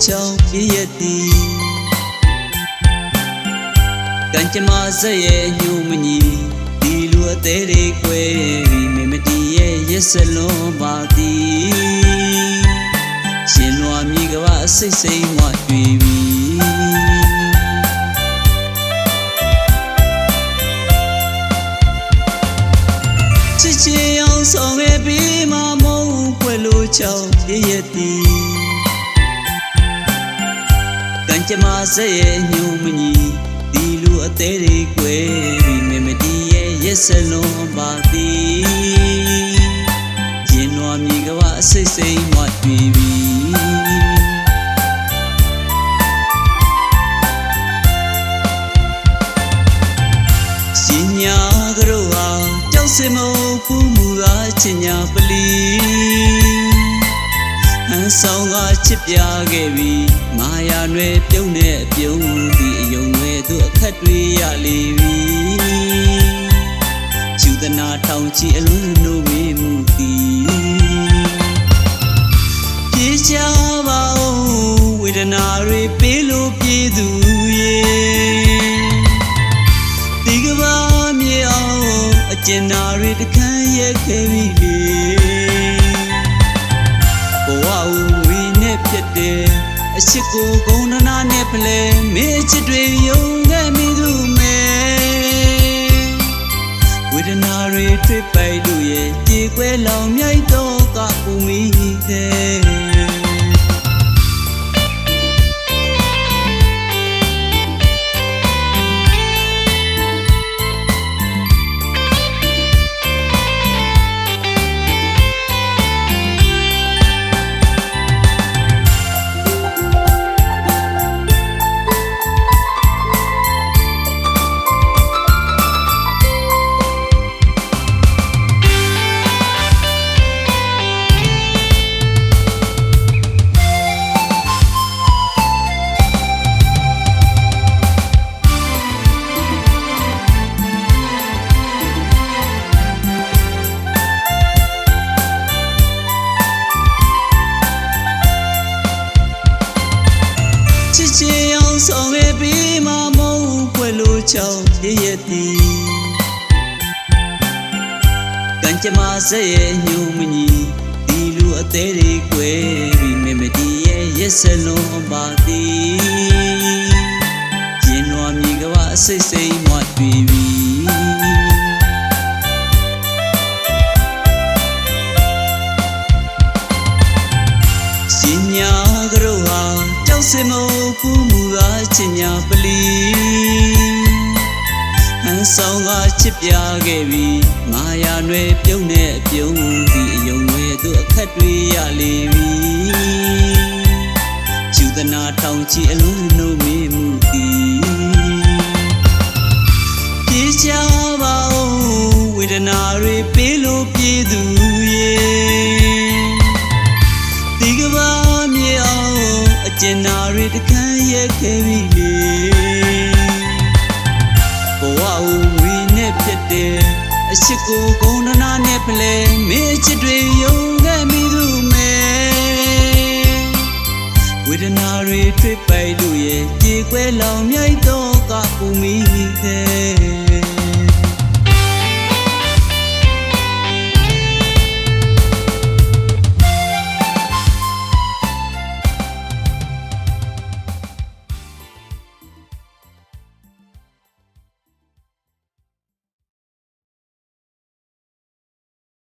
ပြည့်ရသည်ကံကြမ္မာဆက်ရဲ့ညိုမညီဒီလူအသေးတွေကိုယ်ပြီးမေမတီရဲ့ရက်စလုံးပါသည်ရှင်လွာမြေကဘာစိတ်စိမ်မတွေ့ပြီချစ်ချင်အောင်ဆောင်ခဲ့ပြီးမှမုန်းခွဲလို့ချောင်းပြည့်ရသည် ကံကြမ္မာဆက်ရဲ့ညိုမညီဒီလူအသေးတွေကိုယ်ပြီးမေမတီရဲ့ရက်စလုံးပါသည်ရင်တော်မြေကဘာစိတ်စိမ်မတွေ့ပြီရှင်ညာကရောဟာကြောက်စင်မဖူးမူသာချင်ညာပလီ ဟန်ဆောင်ကချစ်ပြခဲ့ပြီးမာယာနွယ်ပြုံးတဲ့အပြုံးဒီအယုံနွယ်သူအခက်တွေရလေပြီကျူဒနာထောင်ချီအလုံးနိုးမေးမှုသည်ပြေချပါဦးဝေဒနာတွေပေးလို့ပြေးသူရဲ့ဒီကဘာမြေအောင်အကျဉ်းနာတွေတခမ်းရဲ့ခဲ့ပြီလေ ဖြစ်တယ်အချစ်ကိုဂုဏနာနဲ့ဖလဲမေချစ်တွေယုံခဲ့မိသူမဲဝေဒနာတွေတွေ့ပိုက်လို့ရဲ့ကြေကွဲလောင်မြိုက်တော့ကပူမိတဲ့ချ စ်ချင်အောင်ဆောင်ခဲ့ပြီးမှမုန်းဖွယ်လို့ချောင်းပြည့်ရသည်ကံကြမ္မာဆက်ရဲ့ညိုမညီဒီလူအသေးတွေကိုယ်ပြီးမေမတီရဲ့ရက်စလုံးပါသည်ရင်တော်မြေကဘာစိတ်စိမ်မတွေ့ပြီရှင်ညာကရောဟာကြောက် စင်မဖူးမူသာချင်ညာပလီဟန်ဆောင်ကချစ်ပြခဲ့ပြီးမာယာနွယ်ပြုံးတဲ့အပြုံးဒီအယုံနွယ်သူအခက်တွေရလေပြီကျူဒနာထောင်ချီအလုံးနှုံမေးမှုသည်ပြေချပါဦးဝေဒနာတွေပေးလို့ပြေးသူ ခမ်းရဲ့ခဲ့ပြီလေဘဝဦးဝီနဲ့ဖြစ်တယ်အရှိကိုဂုဏနာနဲ့ဖလဲမေချစ်တွေယုံခဲ့မိသူမဲဝေဒနာတွေတွေ့ပိုက်လို့ရဲ့ကြေကွဲလောင်မြိုက်တော့ကပူမိတဲ့